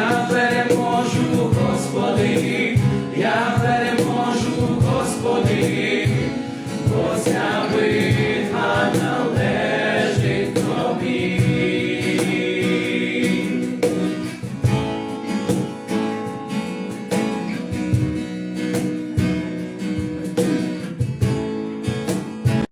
я переможу, Господи, я переможу, Господи.